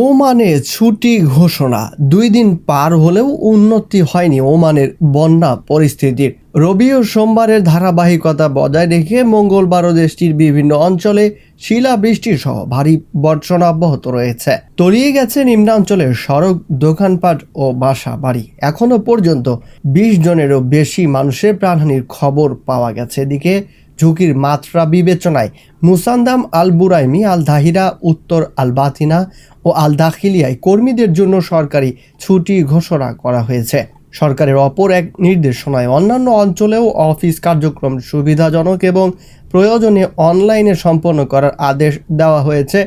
ওমানে ছুটি ঘোষণা। দুই দিন পার হলেও উন্নতি হয়নি ওমানের বন্যা পরিস্থিতির। রবি ও সোমবারের ধারাবাহিকতা বজায় রেখে মঙ্গলবারও দেশটির বিভিন্ন অঞ্চলে শিলাবৃষ্টি সহ ভারী বর্ষণ অব্যাহত রয়েছে। তলিয়ে গেছে নিম্নাঞ্চলের সড়ক, দোকানপাট ও বাসা বাড়ি এখনও পর্যন্ত বিশ জনেরও বেশি মানুষের প্রাণহানির খবর পাওয়া গেছে। এদিকে ঝুঁকির মাত্রা বিবেচনায় মুসান্দাম আল বুরাইমি আল দাহিরা উত্তর আল বাতিনা ও আল দাখিলিয়ায় কর্মীদের জন্য সরকারি ছুটি ঘোষণা করা হয়েছে। সরকারের অপর এক নির্দেশনায় অন্যান্য অঞ্চলেও অফিস কার্যক্রম সুবিধাজনক এবং প্রয়োজনে অনলাইনে সম্পন্ন করার আদেশ দেওয়া হয়েছে,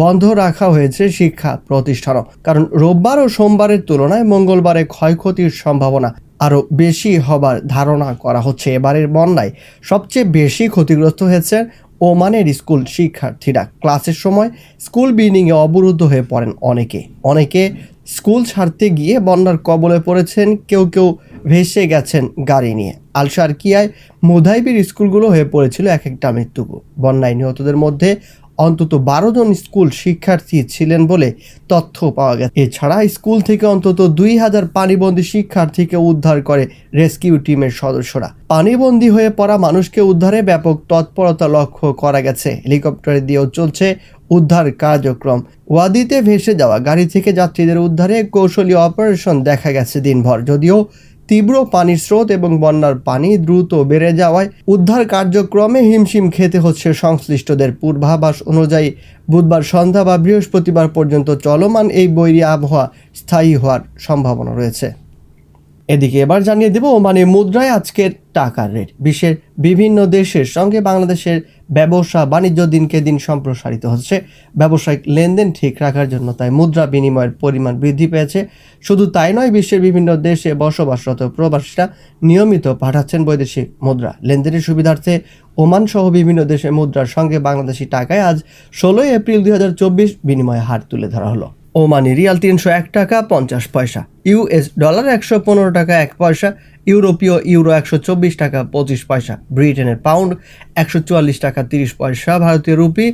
বন্ধ রাখা হয়েছে শিক্ষা প্রতিষ্ঠানও। কারণ রোববার ও সোমবারের তুলনায় মঙ্গলবারে ক্ষয়ক্ষতির সম্ভাবনা আরও বেশি হবার ধারণা করা হচ্ছে। এবারের বন্যায় সবচেয়ে বেশি ক্ষতিগ্রস্ত হয়েছে ওমানের স্কুল শিক্ষার্থীরা। ক্লাসের সময় স্কুল বিল্ডিংয়ে অবরুদ্ধ হয়ে পড়েন অনেকে। অনেকে স্কুল ছাড়তে গিয়ে বন্যার কবলে পড়েছেন, কেউ কেউ ভেসে গেছেন গাড়ি নিয়ে। আলসারকিয়ায় মুধাইবির স্কুলগুলো হয়ে পড়েছিল এক একটা মৃত্যুকু বন্যায় নিহতদের মধ্যে অন্তত বারো জন স্কুল শিক্ষার্থী ছিলেন বলে তথ্য পাওয়া গেছে। এছাড়া স্কুল থেকে অন্তত দুই হাজার পানিবন্দী শিক্ষার্থীকে উদ্ধার করে রেস্কিউ টিমের সদস্যরা। পানিবন্দী হয়ে পড়া মানুষকে উদ্ধারে ব্যাপক তৎপরতা লক্ষ্য করা গেছে। হেলিকপ্টারে দিয়েও চলছে উদ্ধার কার্যক্রম। ওয়াদিতে ভেসে যাওয়া গাড়ি থেকে যাত্রীদের উদ্ধারে কৌশলী অপারেশন দেখা গেছে দিনভর। যদিও তীব্র পানির স্রোত এবং বন্যার পানি দ্রুত বেড়ে যাওয়ায় উদ্ধার কার্যক্রমে হিমশিম খেতে হচ্ছে সংশ্লিষ্টদের। পূর্বাভাস অনুযায়ী বুধবার সন্ধ্যা বা বৃহস্পতিবার পর্যন্ত চলমান এই বৈরী আবহাওয়া স্থায়ী হওয়ার সম্ভাবনা রয়েছে। এদিকে এবার জানিয়ে দেব ওমানে মুদ্রায় আজকের টাকার রেট। বিশ্বের বিভিন্ন দেশের সঙ্গে বাংলাদেশের ব্যবসা বাণিজ্য দিনকে দিন সম্প্রসারিত হচ্ছে। ব্যবসায়িক লেনদেন ঠিক রাখার জন্য তাই মুদ্রা বিনিময়ের পরিমাণ বৃদ্ধি পেয়েছে। শুধু তাই নয়, বিশ্বের বিভিন্ন দেশে বসবাসরত প্রবাসীরা নিয়মিত পাঠাচ্ছেন বৈদেশিক মুদ্রা। লেনদেনের সুবিধার্থে ওমান সহ বিভিন্ন দেশে মুদ্রার সঙ্গে বাংলাদেশি টাকায় আজ ষোলোই এপ্রিল দুই বিনিময় হার তুলে ধরা হলো। ওমানি রিয়াল তিনশো এক টাকা পঞ্চাশ পয়সা ইউএস ডলার একশো পনেরো টাকা এক পয়সা, ইউরোপীয় ইউরো একশো চব্বিশ টাকা পঁচিশ পয়সা, ব্রিটেনের পাউন্ড একশো চুয়াল্লিশ টাকা তিরিশ পয়সা, ভারতীয় রুপি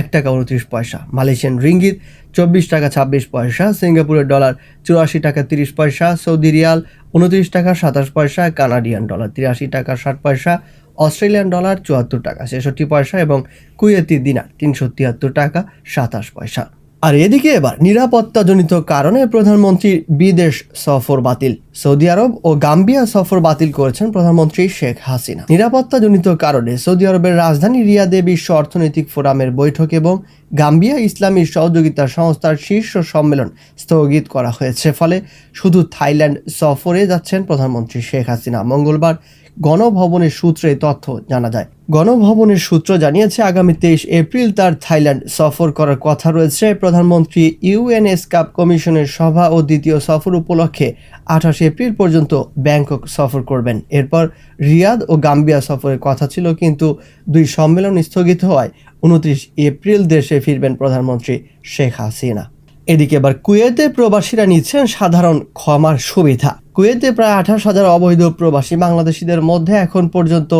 এক টাকা উনত্রিশ পয়সা, মালয়েশিয়ান রিঙ্গিত চব্বিশ টাকা ছাব্বিশ পয়সা, সিঙ্গাপুরের ডলার চুরাশি টাকা তিরিশ পয়সা, সৌদি রিয়াল উনত্রিশ টাকা সাতাশ পয়সা, কানাডিয়ান ডলার তিরাশি টাকা ষাট পয়সা, অস্ট্রেলিয়ান ডলার চুয়াত্তর টাকা ছেষট্টি পয়সা এবং কুয়েতি দিনার তিনশো তিয়াত্তর টাকা সাতাশ পয়সা। আর এদিকে এবার নিরাপত্তাজনিত কারণে প্রধানমন্ত্রীর বিদেশ সফর বাতিল। সৌদি আরব ও গাম্বিয়া সফর বাতিল করেছেন প্রধানমন্ত্রী শেখ হাসিনা। নিরাপত্তাজনিত কারণে সৌদি আরবের রাজধানী রিয়াদে বিশ্ব অর্থনৈতিক ফোরামের বৈঠক এবং গাম্বিয়া ইসলামী সহযোগিতা সংস্থার শীর্ষ সম্মেলন স্থগিত করা হয়েছে। ফলে শুধু থাইল্যান্ড সফরে যাচ্ছেন প্রধানমন্ত্রী শেখ হাসিনা। মঙ্গলবার গণভবনের সূত্রে তথ্য জানা যায়। গণভবনের সূত্র জানিয়েছে, আগামী তেইশ এপ্রিল তার থাইল্যান্ড সফর করার কথা রয়েছে। প্রধানমন্ত্রী ইউএনএস কাপ কমিশনের সভা ও দ্বিতীয় সফর উপলক্ষে আঠাশ এপ্রিল পর্যন্ত ব্যাংকক সফর করবেন। এরপর রিয়াদ ও গাম্বিয়া সফরের কথা ছিল, কিন্তু দুই সম্মেলন স্থগিত হওয়ায় উনত্রিশ এপ্রিল দেশে ফিরবেন প্রধানমন্ত্রী শেখ হাসিনা। এদিকে এবার কুয়েতে প্রবাসীরা নিচ্ছেন সাধারণ ক্ষমার সুবিধা। কুয়েতে প্রায় আঠাশ হাজার অবৈধ প্রবাসী বাংলাদেশিদের মধ্যে এখন পর্যন্ত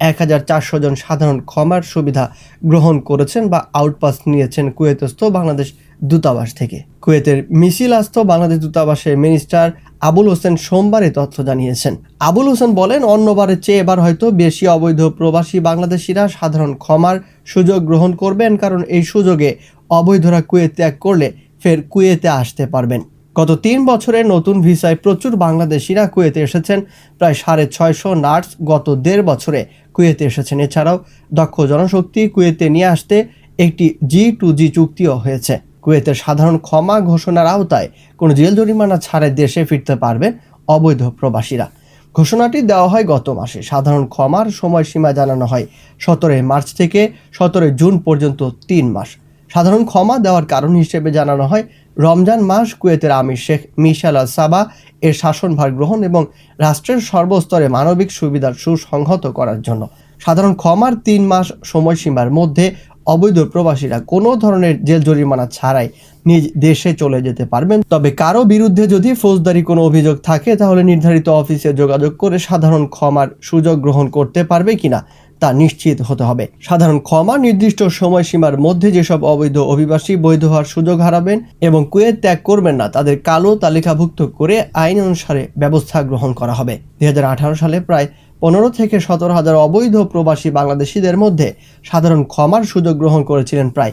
এক হাজার চারশো জন সাধারণ ক্ষমার সুবিধা গ্রহণ করেছেন বা আউটপাস নিয়েছেন কুয়েতস্থ বাংলাদেশ দূতাবাস থেকে। কুয়েতের মিছিলাস্থ বাংলাদেশ দূতাবাসের মিনিস্টার আবুল হোসেন সোমবারে তথ্য জানিয়েছেন। আবুল হোসেন বলেন, অন্যবারের চেয়ে এবার হয়তো বেশি অবৈধ প্রবাসী বাংলাদেশিরা সাধারণ ক্ষমার সুযোগ গ্রহণ করবেন, কারণ এই সুযোগে অবৈধরা কুয়েত ত্যাগ করলে ফের কুয়েতে আসতে পারবেন। গত তিন বছরে নতুন ভিসায় প্রচুর বাংলাদেশিরা কুয়েতে এসেছেন। প্রায় সাড়ে ছয়শো নার্স গত দেড় বছরে কুয়েতে এসেছেন। এছাড়াও দক্ষ জনশক্তি কুয়েতে নিয়ে আসতে একটি জি টু জি চুক্তিও হয়েছে। কুয়েতের সাধারণ ক্ষমা ঘোষণার আওতায় কোনো জেল জরিমানা ছাড়াই দেশে ফিরতে পারবেন অবৈধ প্রবাসীরা। ঘোষণাটি দেওয়া হয় গত মাসে। সাধারণ ক্ষমার সময়সীমা জানানো হয় সতেরোই মার্চ থেকে সতেরোই জুন পর্যন্ত তিন মাস। সাধারণ ক্ষমা দেওয়ার কারণ হিসেবে জানানো হয় রমজান মাস কুয়েতের আমির শেখ মিশাল আল সাবা এর শাসনভার গ্রহণ এবং রাষ্ট্রের সর্বস্তরে মানবিক সুবিধার সুসংহত করার জন্য। সাধারণ ক্ষমার তিন মাস সময়সীমার মধ্যে অবৈধ প্রবাসীরা কোনো ধরনের জেল জরিমানা ছাড়াই নিজ দেশে চলে যেতে পারবেন। তবে কারও বিরুদ্ধে যদি ফৌজদারি কোনো অভিযোগ থাকে, তাহলে নির্ধারিত অফিসে যোগাযোগ করে সাধারণ ক্ষমার সুযোগ গ্রহণ করতে পারবে কিনা তা নিশ্চিত হতে হবে। সাধারণ ক্ষমা, নির্দিষ্ট সময়সীমার মধ্যে যেসব অবৈধ অভিবাসী বৈধ হওয়ার সুযোগ হারাবেন এবং কুয়েত ত্যাগ করবেন না, তাদের কালো তালিকাভুক্ত করে আইন অনুসারে ব্যবস্থা গ্রহণ করা হবে। দু হাজার আঠারো সালে প্রায় পনেরো থেকে সতেরো হাজার অবৈধ প্রবাসী বাংলাদেশিদের মধ্যে সাধারণ ক্ষমার সুযোগ গ্রহণ করেছিলেন প্রায়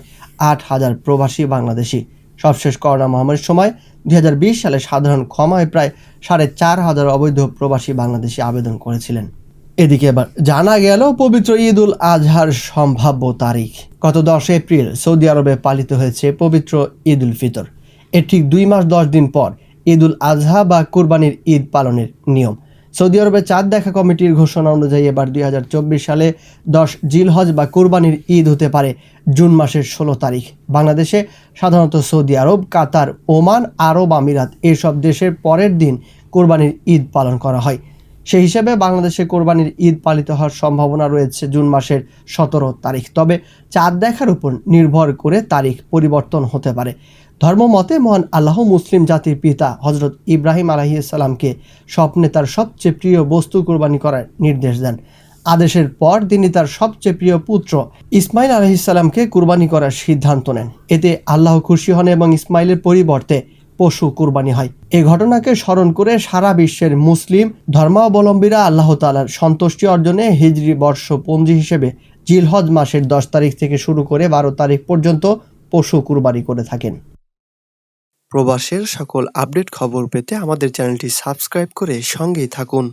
আট হাজার প্রবাসী বাংলাদেশি। সবশেষ করোনা মহামারীর সময় দুই হাজার বিশ সালে সাধারণ ক্ষমায় প্রায় সাড়ে চার হাজার অবৈধ প্রবাসী বাংলাদেশি আবেদন করেছিলেন। এদিকে এবার জানা গেল, পবিত্র ঈদ উল আজহার সম্ভাব্য তারিখ। গত দশ এপ্রিল সৌদি আরবে পালিত হয়েছে পবিত্র ঈদ উল ফিতর। এর ঠিক দুই মাস দশ দিন পর ঈদ উল আজহা বা কুরবানির ঈদ পালনের নিয়ম। সৌদি আরবে চাঁদ দেখা কমিটির ঘোষণা অনুযায়ী এবার দুই হাজার চব্বিশ সালে দশ জিলহজ বা কুরবানির ঈদ হতে পারে জুন মাসের ষোলো তারিখ। বাংলাদেশে সাধারণত সৌদি আরব, কাতার, ওমান, আরব আমিরাত এসব দেশের পরের দিন কোরবানির ঈদ পালন করা হয়। সেই হিসেবে বাংলাদেশে কোরবানির ঈদ পালিত হওয়ার সম্ভাবনা রয়েছে জুন মাসের সতেরো তারিখ। তবে চাঁদ দেখার উপর নির্ভর করে তারিখ পরিবর্তন হতে পারে। ধর্মমতে মহান আল্লাহ মুসলিম জাতির পিতা হজরত ইব্রাহিম আলাহিসাল্লামকে স্বপ্নে তার সবচেয়ে প্রিয় বস্তু কোরবানি করার নির্দেশ দেন। আদেশের পর তিনি তার সবচেয়ে প্রিয় পুত্র ইসমাইল আলহিসাল্লামকে কুরবানি করার সিদ্ধান্ত নেন। এতে আল্লাহ খুশি হন এবং ইসমাইলের পরিবর্তে পশু কুরবানি হয়। এ ঘটনাকে স্মরণ করে সারা বিশ্বের মুসলিম ধর্মাবলম্বীরা আল্লাহ তালার সন্তুষ্টি অর্জনে হিজরি বর্ষ পঞ্জি হিসেবে জিলহজ মাসের দশ তারিখ থেকে শুরু করে বারো তারিখ পর্যন্ত পশু কুরবানি করে থাকেন। প্রবাসের সকল আপডেট খবর পেতে আমাদের চ্যানেলটি সাবস্ক্রাইব করে সঙ্গেই থাকুন।